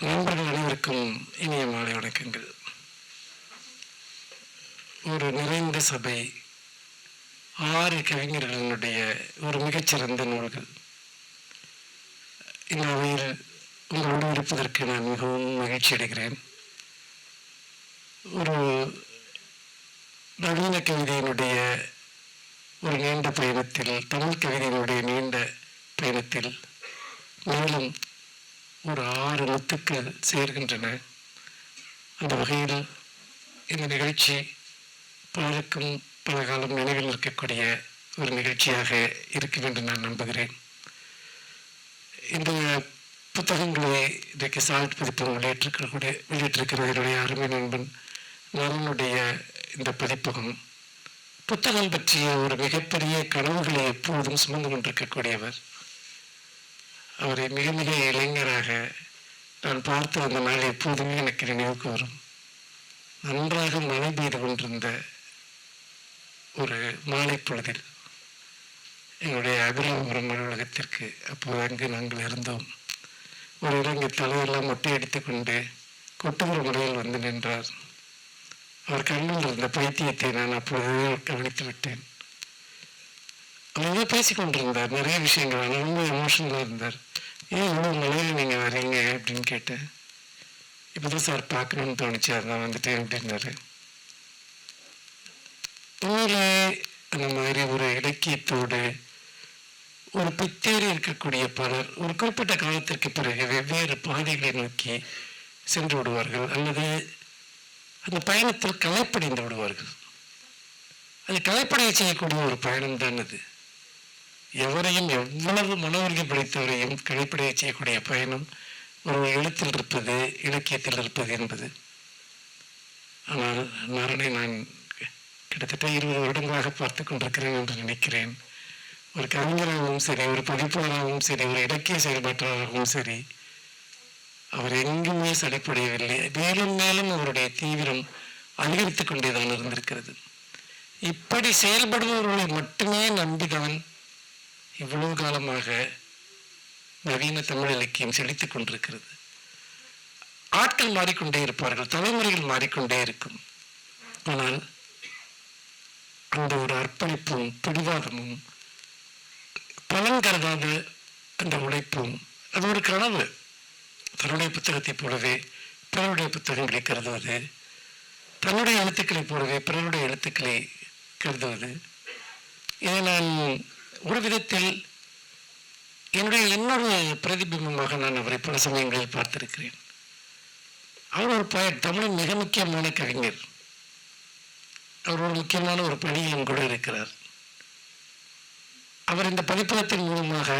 நண்பர்கள் அனைவருக்கும் இனிய மாலை வணக்கங்கள். ஒரு நிறைந்த சபை ஆறு கவிஞர்களினுடைய ஒரு மிகச்சிறந்த நூல்கள். இந்த அவையில் உங்களோடு இருப்பதற்கு நான் மிகவும் மகிழ்ச்சி அடைகிறேன். ஒரு நவீன கவிதையினுடைய ஒரு நீண்ட பயணத்தில் தமிழ் கவிதையினுடைய நீண்ட பயணத்தில் மேலும் ஒரு ஆறு எழுத்துக்கு சேர்கின்றன. அந்த வகையில் இந்த நிகழ்ச்சி பலருக்கும் பல காலம் நினைவில் இருக்கக்கூடிய ஒரு நிகழ்ச்சியாக இருக்கும் என்று நான் நம்புகிறேன். இந்த புத்தகங்களை இன்றைக்கு சால்ட் பதிப்பகம் வெளியிட்டிருக்கக்கூடிய வெளியிட்டிருக்கிற என்னுடைய அருமை நண்பன் நலனுடைய இந்த பதிப்பகம். புத்தகம் பற்றிய ஒரு மிகப்பெரிய கனவுகளை எப்போதும் சுமந்து கொண்டிருக்கக்கூடியவர் அவரை மிக மிக இளைஞராக நான் பார்த்து வந்த நாள் எப்போதுமே எனக்கு நினைவுக்கு வரும். நன்றாக மழை பெய்து கொண்டிருந்த ஒரு மாலை பொழுதில் எங்களுடைய அபிராமபுரம் அலுவலகத்திற்கு அப்போது அங்கு நாங்கள் இருந்தோம். ஒரு இளைஞர் தலையெல்லாம் மொட்டை அடித்துக்கொண்டு கொட்டுகிற முறையில் வந்து நின்றார். அவர் கண்ணில் இருந்த பைத்தியத்தை நான் அப்பொழுது கவனித்து விட்டேன். அவர் ஏதோ பேசிக் நிறைய விஷயங்கள் ஆனால் ரொம்ப எமோஷனலாக இருந்தார். ஏன் இவ்வளோ மழையில் நீங்கள் வரீங்க? அப்படின்னு கேட்டேன் இப்போ தான் சார் பார்க்கணுன்னு தோணுச்சு. அதான் வந்துட்டேன் அப்படின்னாரு. உண்மையிலே அந்த மாதிரி ஒரு இலக்கியத்தோடு ஒரு பித்தேறி இருக்கக்கூடிய பலர் ஒரு குறிப்பிட்ட காலத்திற்கு பிறகு வெவ்வேறு பாதைகளை நோக்கி சென்று விடுவார்கள். அல்லது அந்த பயணத்தில் களைப்படைந்து விடுவார்கள். அது களைப்படைய செய்யக்கூடிய ஒரு பயணம் தான் அது. எவரையும் எவ்வளவு மனோர்கி படைத்தவரையும் கழிப்படைய செய்யக்கூடிய பயணம் ஒரு எழுத்தில் இருப்பது இலக்கியத்தில் இருப்பது என்பது. ஆனால் நரனை நான் கிட்டத்தட்ட இருபது வருடங்களாக பார்த்து கொண்டிருக்கிறேன் என்று நினைக்கிறேன். ஒரு கவிஞராகவும் சரி ஒரு பதிப்பாளராகவும் சரி ஒரு இலக்கிய செயல்பாட்டாளராகவும் சரி அவர் எங்குமே சடைப்படையவில்லை. மேலும் மேலும் அவருடைய தீவிரம் அதிகரித்து கொண்டேதான் இருந்திருக்கிறது. இப்படி செயல்படுபவர்களை மட்டுமே நம்பிதான் இவ்வளவு காலமாக நவீன தமிழ் இலக்கியம் செழித்துக் கொண்டிருக்கிறது. ஆட்கள் மாறிக்கொண்டே இருப்பார்கள் தலைமுறைகள் மாறிக்கொண்டே இருக்கும். ஆனால் அந்த ஒரு அர்ப்பணிப்பும் பிடிவாதமும் பலன் கருதாத அந்த உழைப்பும் அது ஒரு கனவு. தன்னுடைய புத்தகத்தைப் போலவே பிறருடைய புத்தகங்களை கருதுவது தன்னுடைய எழுத்துக்களைப் போலவே பிறருடைய எழுத்துக்களை கருதுவது. இதை நான் ஒரு விதத்தில் என்னுடைய இன்னொரு பிரதிபிம்பமாக நான் அவரை பல சமயங்களில் பார்த்திருக்கிறேன். அவர் ஒரு ப தமிழின் மிக முக்கியமான கவிஞர். அவர் ஒரு முக்கியமான ஒரு பணியிலும் கூட இருக்கிறார். அவர் இந்த பதிப்பகத்தின் மூலமாக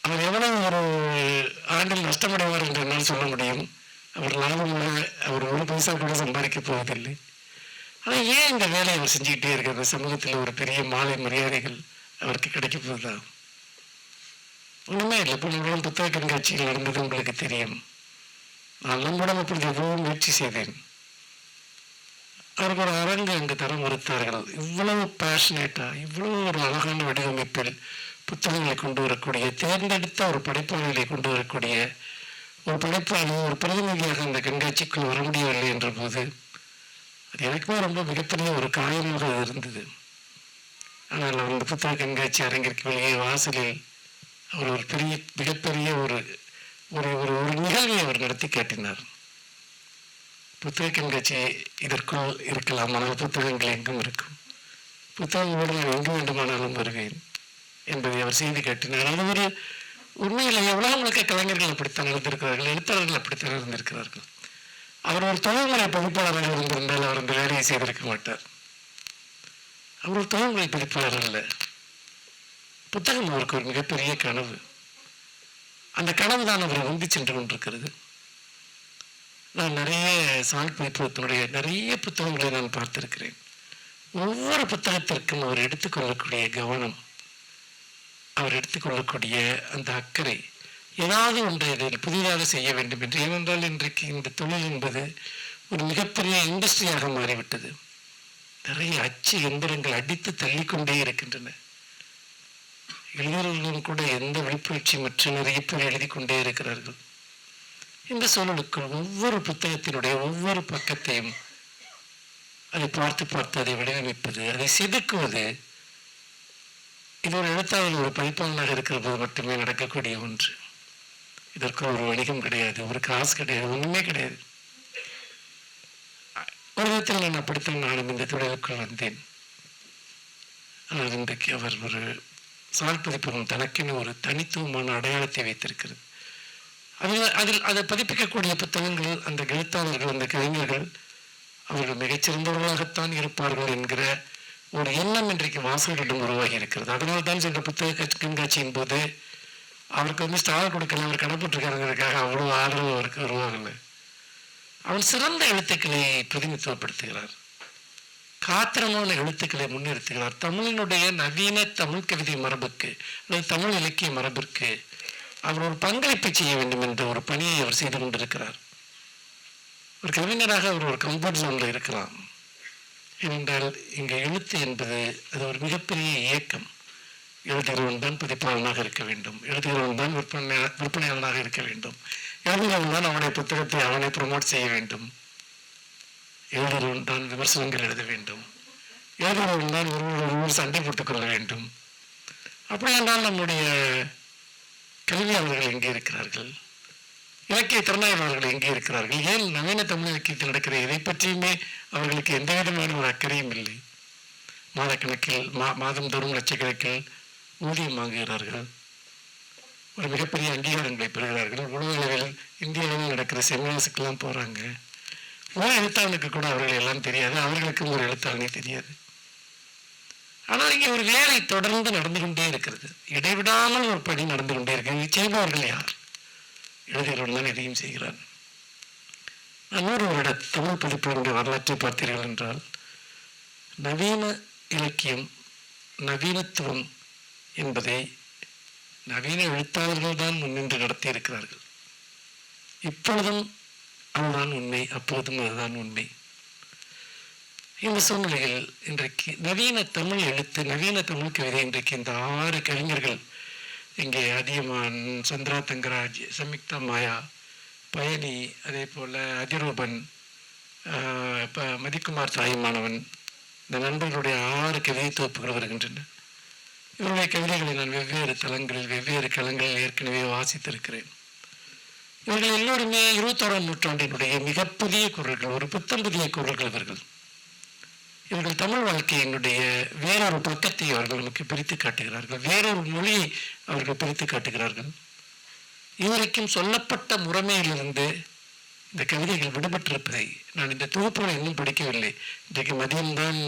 அவர் எவ்வளவு ஒரு ஆண்டில் நஷ்டமடைவார் என்று என்னால் சொல்ல முடியும். அவர் லாபமாக அவர் ஒரு பைசா கூட சம்பாதிக்க போவதில்லை. ஆனால் ஏன் இந்த வேலையை அவர் செஞ்சுக்கிட்டே இருக்கிறது? சமூகத்தில் ஒரு பெரிய மாலை மரியாதைகள் அவருக்கு கிடைக்க போகுதா? ஒன்றுமே இல்லை. இப்போ நம்மளும் புத்தக கண்காட்சிகள் நடந்தது உங்களுக்கு தெரியும். நான் கூட அப்படி எவ்வளவு முயற்சி செய்தேன். அவருக்கு ஒரு அரங்கு அங்கு தர மறுத்தார்கள் இவ்வளவு பேஷனேட்டாக இவ்வளவு ஒரு அழகான வடிவமைப்பில் புத்தகங்களை கொண்டு வரக்கூடிய தேர்ந்தெடுத்த ஒரு படைப்பாளிகளை கொண்டு வரக்கூடிய ஒரு படைப்பாளி ஒரு பிரதிநிதியாக அந்த கண்காட்சிக்குள் வர முடியவில்லை என்ற போது அது எனக்குமே ரொம்ப மிகப்பெரிய ஒரு காயமாக இருந்தது. ஆனால் அந்த புத்தக கண்காட்சி அரங்கிற்கு வெளியே வாசலில் அவர் ஒரு பெரிய மிகப்பெரிய ஒரு ஒரு ஒரு ஒரு நிகழ்வை அவர் நடத்தி காட்டினார். புத்தக கண்காட்சி இதற்குள் இருக்கலாம் ஆனால் புத்தகங்கள் எங்கும் இருக்கும். புத்தகங்களோடு நான் எங்கு வேண்டுமானாலும் வருவேன் என்பதை அவர் செய்து காட்டினார். அது ஒரு உண்மையில் எவ்வளவு முழுக்க கலைஞர்கள் அப்படித்தான் இருந்திருக்கிறார்கள் எழுத்தாளர்கள் அப்படித்தான் இருந்திருக்கிறார்கள் அவர் ஒரு தொழில்முறை பதிப்பாளராக இருந்திருந்தால் அவர் அந்த வேலையை செய்திருக்க மாட்டார். அவர் தலைமுறை தொழில்முறை அல்ல புத்தகம் அவருக்கு ஒரு மிகப்பெரிய கனவு. அந்த கனவு தான் அவரை வந்து சென்று கொண்டிருக்கிறது. நான் நிறைய சால் பதிப்பகத்தினுடைய நிறைய புத்தகங்களை நான் பார்த்திருக்கிறேன். ஒவ்வொரு புத்தகத்திற்கும் அவர் எடுத்துக்கொள்ளக்கூடிய கவனம் அவர் எடுத்துக்கொள்ளக்கூடிய அந்த அக்கறை ஏதாவது ஒன்றை இதில் புதிதாக செய்ய வேண்டும் என்று. ஏனென்றால் இன்றைக்கு இந்த தொழில் என்பது ஒரு மிகப்பெரிய இண்டஸ்ட்ரியாக மாறிவிட்டது. நிறைய அச்சு எந்திரங்கள் அடித்து தள்ளிக்கொண்டே இருக்கின்றன. இளைஞர்களும் கூட எந்த விழிப்புணர்ச்சி மற்ற நிறைய பேர் எழுதி கொண்டே இருக்கிறார்கள். இந்த சூழலுக்குள் ஒவ்வொரு புத்தகத்தினுடைய ஒவ்வொரு பக்கத்தையும் அதை பார்த்து பார்த்து அதை வடிவமைப்பது அதை செதுக்குவது இது ஒரு எழுத்தாளர் ஒரு படிப்பாளனாக இருக்கிற போது மட்டுமே நடக்கக்கூடிய ஒன்று. இதற்கு ஒரு வணிகம் கிடையாது ஒரு காசு கிடையாது ஒண்ணுமே கிடையாது. ஒரு விதத்தில் நான் அப்படித்தான் நானும் இந்த தொழிலுக்குள் வந்தேன். ஆனால் இன்றைக்கு அவர் ஒரு சால் பதிப்பகம் தனக்கென ஒரு தனித்துவமான அடையாளத்தை வைத்திருக்கிறது. அதில் அதில் அதை பதிப்பிக்கக்கூடிய புத்தகங்கள் அந்த எழுத்தாளர்கள் அந்த கவிஞர்கள் அவர்கள் மிகச்சிறந்தவர்களாகத்தான் இருப்பார்கள் என்கிற ஒரு எண்ணம் இன்றைக்கு வாசகர்களிடம் உருவாகி இருக்கிறது. அதனால தான் சென்ற புத்தக கண்காட்சியின் போது அவருக்கு வந்து ஸ்டார் கொடுக்கல அவர் கடப்பட்டிருக்காருங்கிறதுக்காக அவ்வளோ ஆதரவு அவருக்கு உருவாகலை. அவர் சிறந்த எழுத்துக்களை பிரதிநிதித்துவப்படுத்துகிறார். காத்திரமான எழுத்துக்களை முன்னிறுத்துகிறார். தமிழினுடைய நவீன தமிழ் கவிதை மரபுக்கு அல்லது தமிழ் இலக்கிய மரபிற்கு அவர் ஒரு பங்களிப்பு செய்ய வேண்டும் என்ற ஒரு பணியை அவர் செய்து கொண்டிருக்கிறார். ஒரு கவிஞராக அவர் ஒரு கம்ஃபர்ட் ஜோனில் இருக்கலாம். ஏனென்றால் இங்கே எழுத்து என்பது அது ஒரு மிகப்பெரிய இயக்கம். எழுதுகிறவன் தான் பதிப்பாளனாக இருக்க வேண்டும். எழுதுகிறவன் தான் விற்பனை விற்பனையாளனாக இருக்க வேண்டும். எழுதுகிறவன் தான் அவனுடைய புத்தகத்தை அவனை ப்ரொமோட் செய்ய வேண்டும். எழுதுகிறவன் தான் விமர்சனங்கள் எழுத வேண்டும். எழுதுகிறவன் தான் ஒருவர் ஒருவர் சண்டை போட்டுக் கொள்ள வேண்டும். அப்படி என்றால் நம்முடைய கல்வியாளர்கள் எங்கே இருக்கிறார்கள்? இலக்கிய திறனாய்வாளர்கள் எங்கே இருக்கிறார்கள்? ஏன் நவீன தமிழ் இலக்கியத்தில் நடக்கிற இதை பற்றியுமே அவர்களுக்கு எந்த விதமான ஒரு அக்கறையும் இல்லை? மாதக்கணக்கில் மா மாதந்தோறும் லட்சக்கணக்கில் ஊதியம் வாங்குகிறார்கள். ஒரு மிகப்பெரிய அங்கீகாரங்களை பெறுகிறார்கள். உலக அளவில் இந்திய அளவில் நடக்கிற செமினார்ஸுக்கெல்லாம் போகிறாங்க ஒரு எழுத்தாளனுக்கு கூட அவர்கள் எல்லாம் தெரியாது. அவர்களுக்கும் ஒரு எழுத்தாளனே தெரியாது. ஆனால் இங்கே ஒரு வேலை தொடர்ந்து நடந்து கொண்டே இருக்கிறது. இடைவிடாமல் ஒரு பணி நடந்து கொண்டே இருக்கிறது செய்பவர்கள் யார்? எழுதுகிறவன் தான் எதையும் செய்கிறார். நான் நூறு வருட தமிழ் பதிப்பினுடைய வரலாற்றை பார்த்தீர்கள் என்றால் நவீன இலக்கியம் நவீனத்துவம் என்பதை நவீன எழுத்தாளர்கள் தான் முன்னின்று நடத்தி இருக்கிறார்கள் இப்பொழுதும் அதுதான் உண்மை அப்போதும் அதுதான் உண்மை. இந்த சூழ்நிலையில் இன்றைக்கு நவீன தமிழ் எழுத்து நவீன தமிழ் கவிதை இன்றைக்கு இந்த ஆறு கவிஞர்கள் இங்கே அதியமான் சந்திரா தங்கராஜ் சம்யுக்தா மாயா பயணி அதே போல் அதிரூபன் இப்போ மதிக்குமார் தாயுமானவன் இந்த நண்பர்களுடைய ஆறு கவிதை தொகுப்புகள் வருகின்றன. இவருடைய கவிதைகளை நான் வெவ்வேறு தளங்களில் வெவ்வேறு களங்களில் ஏற்கனவே வாசித்திருக்கிறேன். இவர்கள் எல்லோருமே இருபத்தோராம் நூற்றாண்டினுடைய மிக புதிய குரல்கள் ஒரு புத்தம் புதிய குரல்கள் இவர்கள். இவர்கள் தமிழ் வாழ்க்கையினுடைய வேறொரு பக்கத்தை அவர்கள் நமக்கு பிரித்து காட்டுகிறார்கள். வேறொரு மொழியை அவர்கள் பிரித்து காட்டுகிறார்கள். இதுவரைக்கும் சொல்லப்பட்ட முறைமையிலிருந்து இந்த கவிதைகள் விடுபட்டிருப்பதை நான் இந்த தொகுப்புகளை இன்னும் படிக்கவில்லை. இன்றைக்கு மதியம்தான்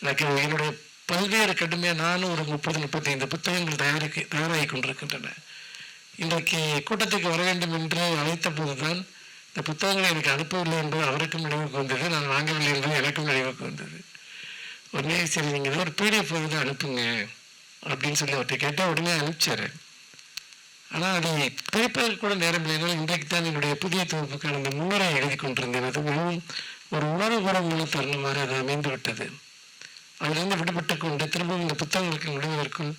எனக்கு என்னுடைய பல்வேறு கடுமையாக நானும் ஒரு முப்பது முப்பத்தைந்து புத்தகங்கள் தயாரிக்க தயாராகி கொண்டிருக்கின்றன. இன்றைக்கு கூட்டத்துக்கு வர வேண்டும் என்று அழைத்த போதுதான் இந்த புத்தகங்களை எனக்கு அனுப்பவில்லை என்பது அவருக்கும் நினைவுக்கு வந்தது நான் வாங்கவில்லை என்பது எனக்கும் நினைவுக்கு வந்தது. உடனே சரி நீங்கள் ஏதோ ஒரு பிடிஎஃப் வந்து அனுப்புங்க அப்படின்னு சொல்லி அவர்கிட்ட கேட்டால் உடனே அனுப்பிச்சாரு. ஆனால் அதை பிரிப்பதற்கு கூட நேரம் இல்லைனால் இன்றைக்கு தான் என்னுடைய புதிய தொகுப்புக்கான அந்த முன்னுரை எழுதி கொண்டிருந்தேன். அது மிகவும் ஒரு உணர்வுபூர்வமான தருணமாக அது அமைந்து விட்டது அதிலிருந்து விடுபட்டு கொண்டு திரும்பவும் இந்த புத்தகங்களுக்கு முடிவதற்குள்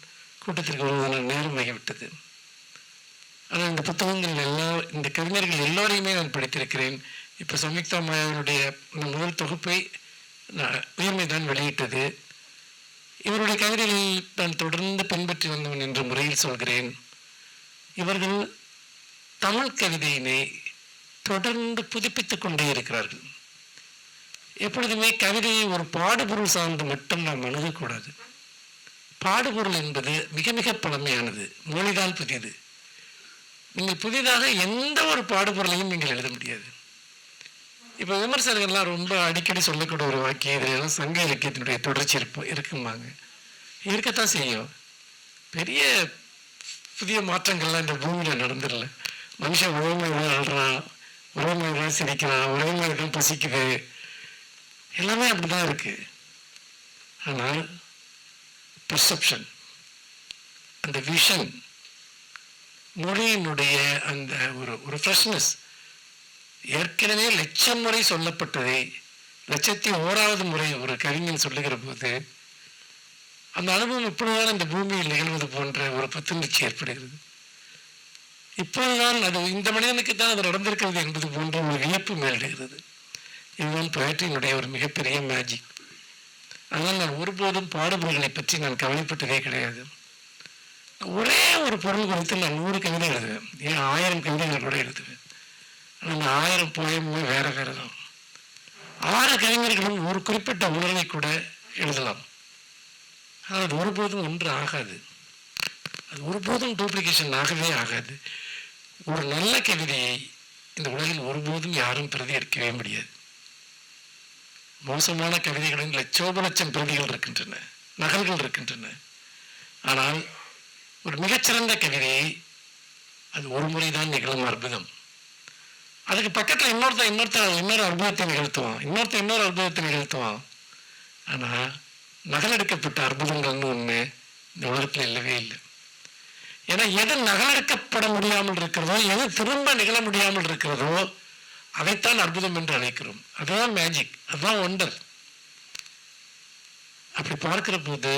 கூட்டத்திற்கு வருவதான நேரம் ஆகிவிட்டது. ஆனால் இந்த புத்தகங்கள் எல்லா இந்த கவிஞர்கள் எல்லோரையுமே நான் படித்திருக்கிறேன். இப்போ சம்யுக்தா மாயாவினுடைய இந்த முதல் தொகுப்பை நான் தான் வெளியிட்டது. இவருடைய கவிதைகளை நான் தொடர்ந்து பின்பற்றி வந்தவன் என்ற முறையில் சொல்கிறேன். இவர்கள் தமிழ் கவிதையினை தொடர்ந்து புதுப்பித்துக் கொண்டே இருக்கிறார்கள். எப்பொழுதுமே கவிதையை ஒரு பாடுபொருள் சார்ந்து மட்டும் நாம் அணுகக்கூடாது. பாடுபொருள் என்பது மிக மிக பழமையானது மொழிதான் புதியது. நீங்கள் புதிதாக எந்த ஒரு பாடுபொருளையும் நீங்கள் எழுத முடியாது. இப்போ விமர்சகர்கள்லாம் ரொம்ப அடிக்கடி சொல்லக்கூடிய ஒரு வாக்கியம் இதெல்லாம் எல்லாம் சங்க இலக்கியத்தினுடைய தொடர்ச்சி இருப்போம் இருக்குமாங்க இருக்கத்தான் செய்யும். பெரிய புதிய மாற்றங்கள்லாம் இந்த பூமியில் நடந்துடல. மனுஷன் உழவு தான் அழுறான் உறவுமை தான் சிரிக்கிறான் உறவுமை தான் பசிக்குது. எல்லாமே அப்படிதான் இருக்கு. ஆனால் பர்செப்ஷன் அந்த விஷன் மொழியினுடைய அந்த ஒரு ஒரு ஃப்ரெஷ்னஸ் ஏற்கனவே லட்சம் முறை சொல்லப்பட்டதை லட்சத்தி ஓராவது முறை ஒரு கவிஞன் சொல்லுகிற போது அந்த அனுபவம் இப்பொழுதுதான் இந்த பூமியில் நிகழ்வது போன்ற ஒரு புத்துணர்ச்சி ஏற்படுகிறது. இப்போதுதான் அது இந்த மனிதனுக்கு தான் அது நடந்திருக்கிறது என்பது போன்ற ஒரு வியப்பு மேலிடுகிறது. இதுதான் poetry-னுடைய ஒரு மிகப்பெரிய மேஜிக் அதனால் நான் ஒருபோதும் பாடுபொருள்களை பற்றி நான் கவலைப்பட்டதே கிடையாது. ஒரே ஒரு பொருள் குறித்து நான் நூறு கவிதை எழுதுவேன். ஏன் ஆயிரம் கவிதைகள் கூட எழுதுவேன். ஆனால் அந்த ஆயிரம் போயமுமே வேற வேற தான் ஆறு கவிஞர்களும் ஒரு குறிப்பிட்ட உணர்வை கூட எழுதலாம். ஆனால் அது ஒருபோதும் ஒன்று ஆகாது. அது ஒருபோதும் டூப்ளிகேஷன் ஆகவே ஆகாது. ஒரு நல்ல கவிதையை இந்த உலகில் ஒருபோதும் யாரும் பிரதி எடுக்கவே முடியாது. மோசமான கவிதைகளின் லட்சோப லட்சம் பிரதிகள் இருக்கின்றன நகல்கள் இருக்கின்றன. ஆனால் ஒரு மிகச்சிறந்த கவிதையை அது ஒரு முறைதான் நிகழும் அற்புதம். அதுக்கு பக்கத்தில் இன்னொருத்தன் இன்னொருத்தன் இன்னொரு அற்புதத்தை நிகழ்த்துவான். இன்னொருத்தன் இன்னொரு அற்புதத்தை நிகழ்த்துவான். ஆனால் நகலெடுக்கப்பட்ட அற்புதங்கள்னு ஒன்று இந்த உலகத்தில் இல்லவே இல்லை. ஏன்னா எது நகலெடுக்கப்பட முடியாமல் இருக்கிறதோ எது திரும்ப நிகழ முடியாமல் இருக்கிறதோ அதைத்தான் அற்புதம் என்று அழைக்கிறோம். அதுதான் மேஜிக் அதுதான் ஒண்டர் அப்படி பார்க்கிற போது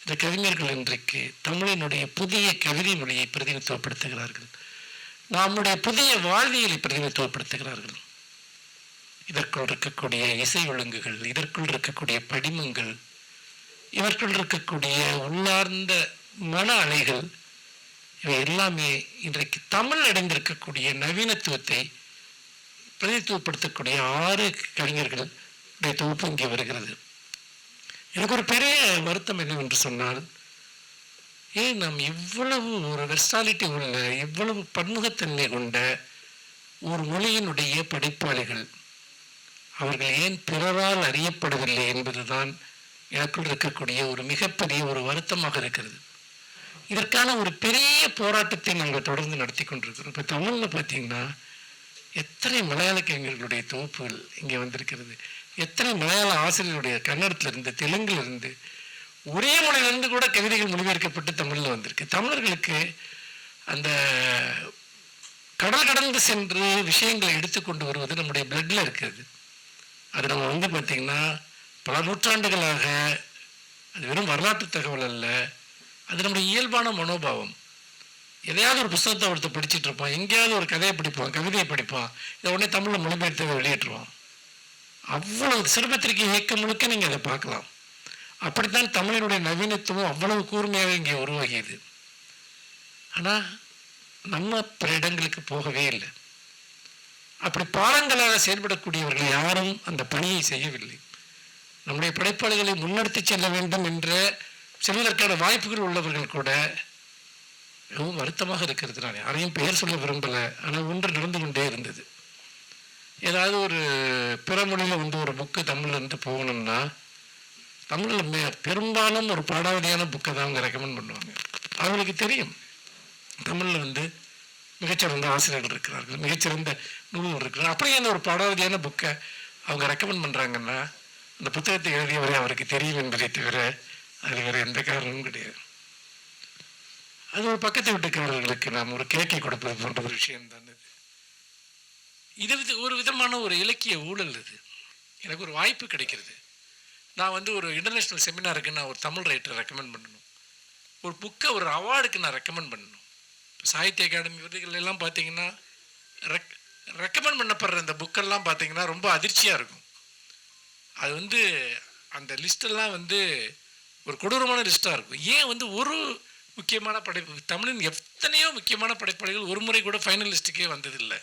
இந்த கவிஞர்கள் இன்றைக்கு தமிழினுடைய புதிய கவிதை மொழியை பிரதிநிதித்துவப்படுத்துகிறார்கள். நம்முடைய புதிய வாழ்வியலை பிரதிநிதித்துவப்படுத்துகிறார்கள். இதற்குள் இருக்கக்கூடிய இசை ஒழுங்குகள் இதற்குள் இருக்கக்கூடிய படிமங்கள் இவற்றுள் இருக்கக்கூடிய உள்ளார்ந்த மன அலைகள் இவை எல்லாமே இன்றைக்கு தமிழ் அடைந்திருக்கக்கூடிய நவீனத்துவத்தை பிரதித்துவப்படுத்தக்கூடிய ஆறு கலைஞர்கள் தொகுப்பு இங்கே வருகிறது. எனக்கு ஒரு பெரிய வருத்தம் என்னவென்று சொன்னால் ஏன் நாம் இவ்வளவு ஒரு வெர்சாலிட்டி உள்ள இவ்வளவு பன்முகத்தன்மை கொண்ட ஒரு மொழியினுடைய படைப்பாளிகள் அவர்கள் ஏன் பிறரால் அறியப்படவில்லை என்பதுதான் எனக்குள் இருக்கக்கூடிய ஒரு மிகப்பெரிய ஒரு வருத்தமாக இருக்கிறது. இதற்கான ஒரு பெரிய போராட்டத்தை நாங்கள் தொடர்ந்து நடத்தி கொண்டிருக்கிறோம். இப்போ தமிழில் பார்த்தீங்கன்னா எத்தனை மலையாள கவிஞர்களுடைய தொகுப்புகள் இங்கே வந்திருக்கிறது? எத்தனை மலையாள ஆசிரியருடைய கன்னடத்திலிருந்து தெலுங்கிலிருந்து? ஒரே மொழியிலிருந்து கூட கவிதைகள் மொழிபெயர்க்கப்பட்டு தமிழில் வந்திருக்கு. தமிழர்களுக்கு அந்த கடல் கடந்து சென்று விஷயங்களை எடுத்துக்கொண்டு வருவது நம்முடைய பிளட்ல இருக்கிறது. அது நம்ம வந்து பார்த்திங்கன்னா பல நூற்றாண்டுகளாக அது வெறும் வரலாற்று தகவல் அல்ல அது நம்முடைய இயல்பான மனோபாவம். எதையாவது ஒரு புஸ்தகத்தை ஒருத்தர் படிச்சுட்டு இருப்பான். எங்கேயாவது ஒரு கதையை படிப்பான் கவிதையை படிப்பான். இதை உடனே தமிழில் மொழிபெயர்த்து வெளியேற்றுவான் அவ்வளவு சிறுபத்திரிகை இயக்கம் முழுக்க நீங்கள் அதை பார்க்கலாம். அப்படித்தான் தமிழனுடைய நவீனத்துவம் அவ்வளவு கூர்மையாக இங்கே உருவாகியது. ஆனால் நம்ம பிற இடங்களுக்கு போகவே இல்லை. அப்படி பாலங்களாக செயல்படக்கூடியவர்கள் யாரும் அந்த பணியை செய்யவில்லை. நம்முடைய படைப்பாளிகளை முன்னெடுத்து செல்ல வேண்டும் என்ற செல்வதற்கான வாய்ப்புகள் உள்ளவர்கள் கூட ரொம்ப வருத்தமாக இருக்கிறது நான். யாரையும் பெயர் சொல்ல விரும்பலை. ஆனால் ஒன்று நடந்து கொண்டே இருந்தது. ஏதாவது ஒரு பிற மொழியில் வந்து ஒரு புக்கு தமிழில் இருந்து போகணும்னா தமிழில் மே பெரும்பாலும் ஒரு பாடாவதியான புக்கை தான் அவங்க ரெக்கமெண்ட் பண்ணுவாங்க. அவங்களுக்கு தெரியும். தமிழில் வந்து மிகச்சிறந்த ஆசிரியர்கள் இருக்கிறார்கள் மிகச்சிறந்த நூல்கள் இருக்கிறார் அப்படியே அந்த ஒரு பாடாவதியான புக்கை அவங்க ரெக்கமெண்ட் பண்ணுறாங்கன்னா அந்த புத்தகத்தை எழுதியவரை அவருக்கு தெரியும் என்பதை தவிர அது வேறு எந்த காரணமும் கிடையாது. அது ஒரு பக்கத்து வீட்டுக்காரர்களுக்கு நாம் ஒரு கேக்கை கொடுப்பது போன்ற ஒரு விஷயம் தான் இது இது வித ஒரு விதமான ஒரு இலக்கிய ஊழல் இது எனக்கு ஒரு வாய்ப்பு கிடைக்கிறது. நான் வந்து ஒரு இன்டர்நேஷ்னல் செமினாருக்கு நான் ஒரு தமிழ் ரைட்டரை ரெக்கமெண்ட் பண்ணணும். ஒரு புக்கை ஒரு அவார்டுக்கு நான் ரெக்கமெண்ட் பண்ணணும். சாகித்ய அகாடமி விருதுகள் எல்லாம் பார்த்தீங்கன்னா ரெக் ரெக்கமெண்ட் பண்ணப்படுற இந்த புக்கெல்லாம் பார்த்தீங்கன்னா ரொம்ப அதிர்ச்சியாக இருக்கும். அது வந்து அந்த லிஸ்டெல்லாம் வந்து ஒரு கொடூரமான லிஸ்ட்டாக இருக்கும். ஏன் வந்து ஒரு முக்கியமான படைப்பு தமிழின் எத்தனையோ முக்கியமான படைப்பாளிகள் ஒரு முறை கூட ஃபைனலிஸ்ட்டுக்கே வந்ததில்லை.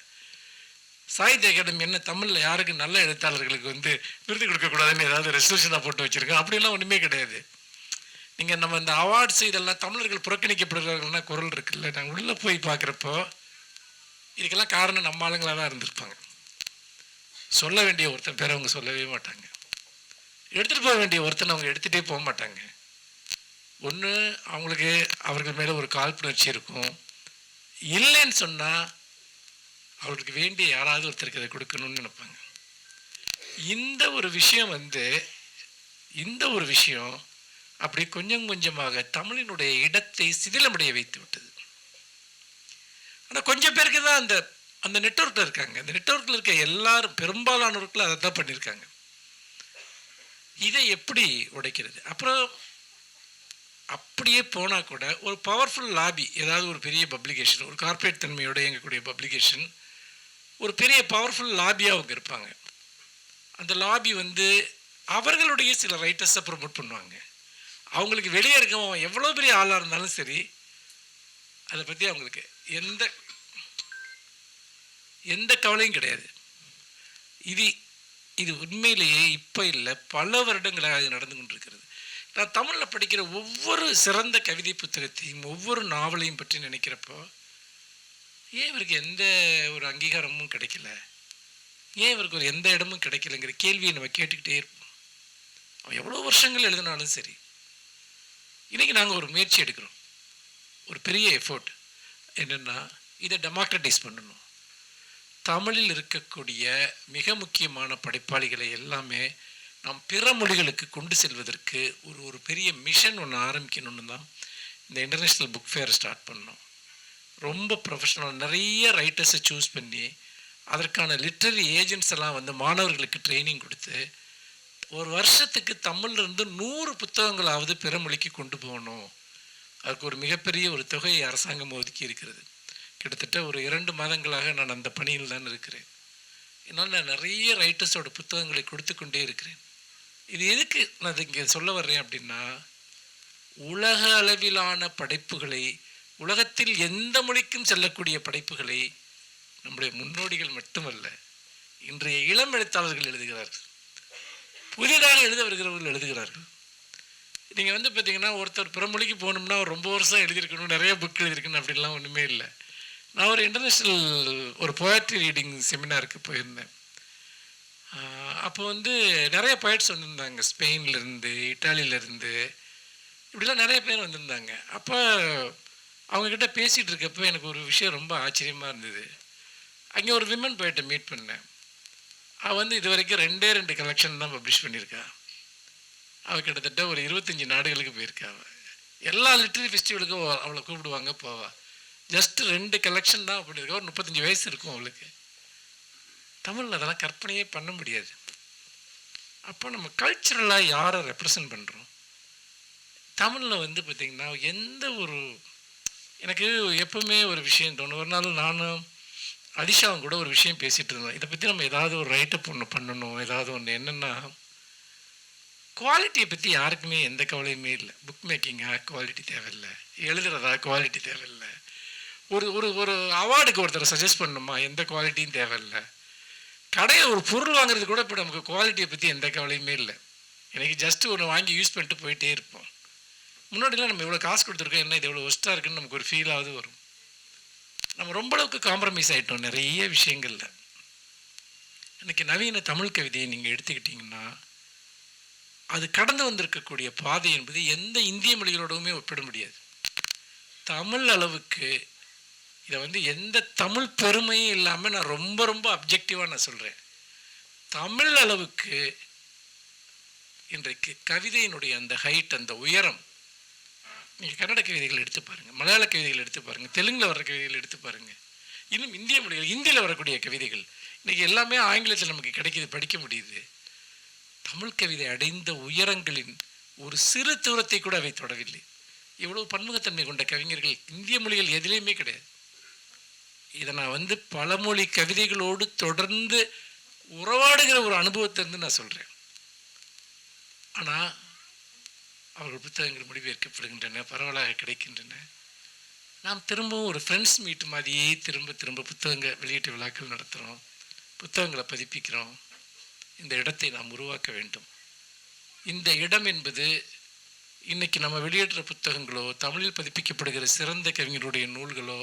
சாகித்ய அகாடமி என்ன தமிழில் யாருக்கு நல்ல எழுத்தாளர்களுக்கு வந்து விருது கொடுக்கக்கூடாதுன்னு ஏதாவது ரெசல்யூஷனாக போட்டு வச்சுருக்கோம் அப்படிலாம் ஒன்றுமே கிடையாது. நீங்கள் நம்ம இந்த அவார்ட்ஸ் இதெல்லாம் தமிழர்கள் புறக்கணிக்கப்படுறாங்கன்னா குரல் இருக்குல்ல. நாங்கள் உள்ளே போய் பார்க்குறப்போ இதுக்கெல்லாம் காரணம் நம்ம ஆளுங்களாக தான் இருந்திருப்பாங்க. சொல்ல வேண்டிய ஒருத்தன் பேர் அவங்க சொல்லவே மாட்டாங்க. எடுத்துகிட்டு போக வேண்டிய ஒருத்தனை அவங்க எடுத்துகிட்டே போக மாட்டாங்க. ஒன்று அவங்களுக்கு அவர்கள் மேலே ஒரு காழ்ப்புணர்ச்சி இருக்கும். இல்லைன்னு சொன்னால் அவர்களுக்கு வேண்டிய யாராவது ஒருத்தருக்கு அதை கொடுக்கணும்னு நினைப்பாங்க. இந்த ஒரு விஷயம் வந்து இந்த ஒரு விஷயம் அப்படி கொஞ்சம் கொஞ்சமாக தமிழினுடைய இடத்தை சிதிலமடைய வைத்து விட்டது. ஆனால் கொஞ்சம் பேருக்கு தான் அந்த அந்த நெட்ஒர்க்கில் இருக்காங்க. அந்த நெட்ஒர்க்கில் இருக்க எல்லாரும் பெரும்பாலானவர்கள் அதை தான் பண்ணியிருக்காங்க. இதை எப்படி உடைக்கிறது? அப்புறம் அப்படியே போனால் கூட ஒரு பவர்ஃபுல் லாபி ஏதாவது ஒரு பெரிய பப்ளிகேஷன் ஒரு கார்ப்பரேட் தன்மையோடு இயங்கக்கூடிய பப்ளிகேஷன் ஒரு பெரிய பவர்ஃபுல் லாபியாக அவங்க இருப்பாங்க. அந்த லாபி வந்து அவர்களுடைய சில ரைட்டர்ஸை ப்ரொமோட் பண்ணுவாங்க. அவங்களுக்கு வெளியே இருக்கவன் எவ்வளோ பெரிய ஆளாக இருந்தாலும் சரி அதை பற்றி அவங்களுக்கு எந்த எந்த கவலையும் கிடையாது. இது இது உண்மையிலேயே இப்போ இல்லை பல வருடங்களாக இது நடந்து கொண்டிருக்கிறது. நான் தமிழில் படிக்கிற ஒவ்வொரு சிறந்த கவிதை புத்தகத்தையும் ஒவ்வொரு நாவலையும் பற்றி நினைக்கிறப்போ ஏன் இவருக்கு எந்த ஒரு அங்கீகாரமும் கிடைக்கல? ஏன் இவருக்கு ஒரு எந்த இடமும் கிடைக்கலங்கிற கேள்வியை நம்ம கேட்டுக்கிட்டே இருப்போம். அவன் எவ்வளோ வருஷங்கள் எழுதினாலும் சரி. இன்றைக்கி நாங்கள் ஒரு முயற்சி எடுக்கிறோம். ஒரு பெரிய எஃபோர்ட் என்னென்னா இதை டெமோக்ரட்டைஸ் பண்ணணும். தமிழில் இருக்கக்கூடிய மிக முக்கியமான படைப்பாளிகளை எல்லாமே நாம் பிற மொழிகளுக்கு கொண்டு செல்வதற்கு ஒரு ஒரு பெரிய மிஷன் ஒன்று ஆரம்பிக்கணும்னு தான் இந்த இன்டர்நேஷ்னல் புக் ஃபேர் ஸ்டார்ட் பண்ணோம். ரொம்ப ப்ரொஃபஷனல் நிறைய ரைட்டர்ஸை சூஸ் பண்ணி அதற்கான லிட்ரரி ஏஜென்ட்ஸ் எல்லாம் வந்து மாணவர்களுக்கு ட்ரைனிங் கொடுத்து ஒரு வருஷத்துக்கு தமிழ்லேருந்து நூறு புத்தகங்களாவது பிற மொழிக்கு கொண்டு போகணும். அதுக்கு ஒரு மிகப்பெரிய ஒரு தொகையை அரசாங்கம் ஒதுக்கி இருக்கிறது. கிட்டத்தட்ட ஒரு இரண்டு மாதங்களாக நான் அந்த பணியில் தான் இருக்கிறேன். என்னால் நான் நிறைய ரைட்டர்ஸோட புத்தகங்களை கொடுத்து கொண்டே இருக்கிறேன். இது எதுக்கு நான் இங்கே சொல்ல வர்றேன் அப்படின்னா உலக அளவிலான படைப்புகளை உலகத்தில் எந்த மொழிக்கும் செல்லக்கூடிய படைப்புகளை நம்முடைய முன்னோடிகள் மட்டுமல்ல இன்றைய இளம் எழுத்தாளர்கள் எழுதுகிறார்கள். புதிதாக எழுத வருகிறவர்கள் எழுதுகிறார்கள். நீங்கள் வந்து பார்த்தீங்கன்னா ஒருத்தர் பிறமொழிக்கு போகணும்னா ரொம்ப வருஷம் எழுதியிருக்கணும் நிறைய புக் எழுதியிருக்கணும் அப்படின்லாம் ஒன்றுமே இல்லை. நான் ஒரு இன்டர்நேஷ்னல் ஒரு போயட்ரி ரீடிங் செமினாருக்கு போயிருந்தேன். அப்போ வந்து நிறைய போயட்ஸ் வந்திருந்தாங்க. ஸ்பெயின்லேருந்து இட்டாலியிலேருந்து. இப்படிலாம் நிறைய பேர் வந்திருந்தாங்க. அப்போ அவங்கக்கிட்ட பேசிகிட்டு இருக்கப்போ எனக்கு ஒரு விஷயம் ரொம்ப ஆச்சரியமாக இருந்தது. அங்கே ஒரு விமன் போயிட்ட மீட் பண்ணேன். அவள் வந்து இது வரைக்கும் ரெண்டே ரெண்டு கலெக்ஷன் தான் பப்ளிஷ் பண்ணியிருக்கா. அவள் கிட்டத்தட்ட ஒரு இருபத்தஞ்சி நாடுகளுக்கு போயிருக்கா அவள் எல்லா லிட்ரரி ஃபெஸ்டிவலுக்கும் அவளை கூப்பிடுவாங்க போவா. ஜஸ்ட் ரெண்டு கலெக்ஷன் தான் பண்ணியிருக்கா. ஒரு முப்பத்தஞ்சு வயசு இருக்கும் அவளுக்கு. தமிழில் அதெல்லாம் கற்பனையே பண்ண முடியாது. அப்போ நம்ம கல்ச்சுரலாக யாரை ரெப்ரசன்ட் பண்ணுறோம் தமிழில் வந்து பார்த்திங்கன்னா எந்த ஒரு எனக்கு எப்பவுமே ஒரு விஷயம் தோணும். ஒரு நாள் நானும் அடிஷாவும் கூட ஒரு விஷயம் பேசிகிட்டு இருந்தோம். இதை பற்றி நம்ம ஏதாவது ஒரு ரைட்டப் ஒன்று பண்ணணும் ஏதாவது ஒன்று என்னென்னா குவாலிட்டியை பற்றி யாருக்குமே எந்த கவலையுமே இல்லை. புக் மேக்கிங்காக குவாலிட்டி தேவையில்லை. எழுதுறதா குவாலிட்டி தேவையில்லை. ஒரு ஒரு ஒரு அவார்டுக்கு ஒருத்தரை சஜஸ்ட் பண்ணணுமா? எந்த குவாலிட்டியும் தேவையில்லை. கடையில் ஒரு பொருள் வாங்குறது கூட இப்போ நமக்கு குவாலிட்டியை பற்றி எந்த கவலையுமே இல்லை. எனக்கு ஜஸ்ட்டு ஒன்று வாங்கி யூஸ் பண்ணிட்டு போயிட்டே இருப்போம். முன்னாடிலாம் நம்ம இவ்வளோ காசு கொடுத்துருக்கோம் என்ன இது எவ்வளோ ஒஸ்ட்டாக இருக்குன்னு நமக்கு ஒரு ஃபீலாவது வரும். நம்ம ரொம்ப அளவுக்கு காம்ப்ரமைஸ் ஆகிட்டோம் நிறைய விஷயங்களில். இன்றைக்கி நவீன தமிழ் கவிதையை நீங்கள் எடுத்துக்கிட்டிங்கன்னா அது கடந்து வந்திருக்கக்கூடிய பாதை என்பது எந்த இந்திய மொழிகளோடவுமே ஒப்பிட முடியாது. தமிழ் அளவுக்கு இதை வந்து எந்த தமிழ் பெருமையும் இல்லாமல் நான் ரொம்ப ரொம்ப அப்ஜெக்டிவாக நான் சொல்கிறேன் தமிழ் அளவுக்கு இன்றைக்கு கவிதையினுடைய அந்த ஹைட் அந்த உயரம் நீங்கள் கன்னட கவிதைகள் எடுத்து பாருங்கள் மலையாள கவிதைகள் எடுத்து பாருங்கள் தெலுங்கில் வர கவிதைகள் எடுத்து பாருங்கள் இன்னும் இந்திய மொழிகள் இந்தியில் வரக்கூடிய கவிதைகள் இன்றைக்கி எல்லாமே ஆங்கிலத்தில் நமக்கு கிடைக்கிது படிக்க முடியுது. தமிழ் கவிதை அடைந்த உயரங்களின் ஒரு சிறு தூரத்தை கூட அவை தொடவில்லை. இவ்வளவு பன்முகத்தன்மை கொண்ட கவிஞர்கள் இந்திய மொழிகள் எதிலையுமே கிடையாது. இதை நான் வந்து பழமொழி கவிதைகளோடு தொடர்ந்து உறவாடுகிற ஒரு அனுபவத்திலிருந்து நான் சொல்கிறேன் ஆனால் அவர்கள் புத்தகங்கள் மொழிபெயர்க்கப்படுகின்றன பரவலாக கிடைக்கின்றன. நாம் திரும்பவும் ஒரு ஃப்ரெண்ட்ஸ் மீட் மாதிரியே திரும்ப திரும்ப புத்தகங்க வெளியீட்டு விழாக்கள் நடத்துகிறோம் புத்தகங்களை பதிப்பிக்கிறோம். இந்த இடத்தை நாம் உருவாக்க வேண்டும். இந்த இடம் என்பது இன்றைக்கி நம்ம வெளியிடுற புத்தகங்களோ தமிழில் பதிப்பிக்கப்படுகிற சிறந்த கவிஞருடைய நூல்களோ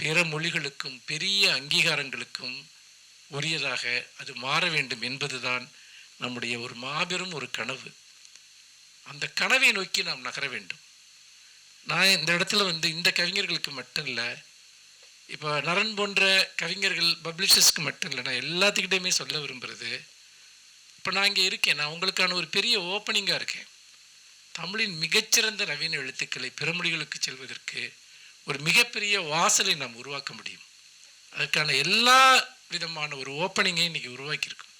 பிற மொழிகளுக்கும் பெரிய அங்கீகாரங்களுக்கும் உரியதாக அது மாற வேண்டும் என்பதுதான் நம்முடைய ஒரு மாபெரும் ஒரு கனவு. அந்த கனவை நோக்கி நாம் நகர வேண்டும். நான் இந்த இடத்துல வந்து இந்த கவிஞர்களுக்கு மட்டும் இல்லை இப்போ நரன் போன்ற கவிஞர்கள் பப்ளிஷர்ஸ்க்கு மட்டும் இல்லை நான் எல்லாத்துக்கிட்டையுமே சொல்ல விரும்புகிறது இப்போ நான் இங்கே இருக்கேன். நான் உங்களுக்கான ஒரு பெரிய ஓப்பனிங்காக இருக்கேன். தமிழின் மிகச்சிறந்த நவீன எழுத்துக்களை பிறமொழிகளுக்கு செல்வதற்கு ஒரு மிகப்பெரிய வாசலை நாம் உருவாக்க முடியும். அதற்கான எல்லா விதமான ஒரு ஓப்பனிங்கையும் இன்றைக்கி உருவாக்கியிருக்கோம்.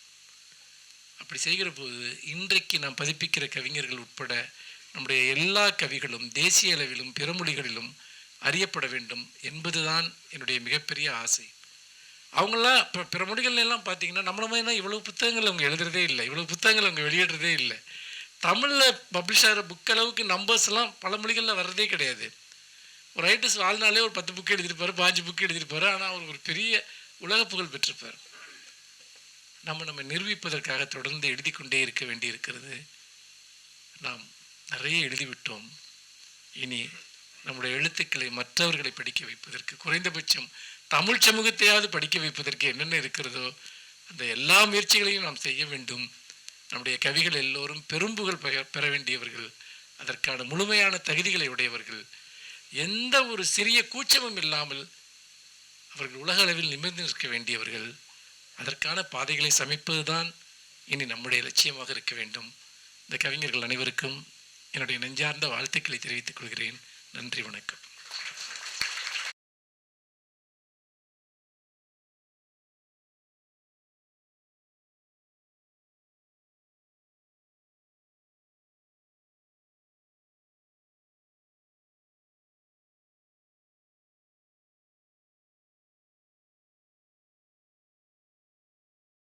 அப்படி செய்கிற போது இன்றைக்கு நாம் பதிப்பிக்கிற கவிஞர்கள் உட்பட நம்முடைய எல்லா கவிகளும் தேசிய அளவிலும் பிற மொழிகளிலும் அறியப்பட வேண்டும் என்பதுதான் என்னுடைய மிகப்பெரிய ஆசை. அவங்களாம் இப்போ பிற மொழிகள்லாம் பார்த்தீங்கன்னா நம்மள மாதிரி தான் இவ்வளோ புத்தகங்கள் அவங்க எழுதுறதே இல்லை. இவ்வளோ புத்தகங்கள் அவங்க வெளியிடுறதே இல்லை. தமிழில் பப்ளிஷ் ஆகிற புக் அளவுக்கு நம்பர்ஸ்லாம் பல மொழிகளில் வர்றதே கிடையாது. ஒரு ரைட்டர்ஸ் வாழ்நாளே ஒரு பத்து புக்கு எழுதியிருப்பார் பாஞ்சு புக்கு எழுதியிருப்பார் ஆனால் அவர் ஒரு பெரிய உலக புகழ் பெற்றிருப்பார். நம்ம நம்ம நிரூபிப்பதற்காக தொடர்ந்து எழுதி கொண்டே இருக்க வேண்டி இருக்கிறது நாம் நிறைய எழுதிவிட்டோம். இனி நம்முடைய எழுத்துக்களை மற்றவர்களை படிக்க வைப்பதற்கு குறைந்தபட்சம் தமிழ் சமூகத்தையாவது படிக்க வைப்பதற்கு என்னென்ன இருக்கிறதோ அந்த எல்லா முயற்சிகளையும் நாம் செய்ய வேண்டும். நம்முடைய கவிகள் எல்லோரும் பெரும்புகள் பெற வேண்டியவர்கள் அதற்கான முழுமையான தகுதிகளை உடையவர்கள். எந்த ஒரு சிறிய கூச்சமும் இல்லாமல் அவர்கள் உலக அளவில் நிமிர்ந்து நிற்க வேண்டியவர்கள் அதற்கான பாதைகளை சமைப்பதுதான் இனி நம்முடைய லட்சியமாக இருக்க வேண்டும். இந்த கவிஞர்கள் அனைவருக்கும் என்னுடைய நெஞ்சார்ந்த வாழ்த்துக்களை தெரிவித்துக் கொள்கிறேன். நன்றி வணக்கம்.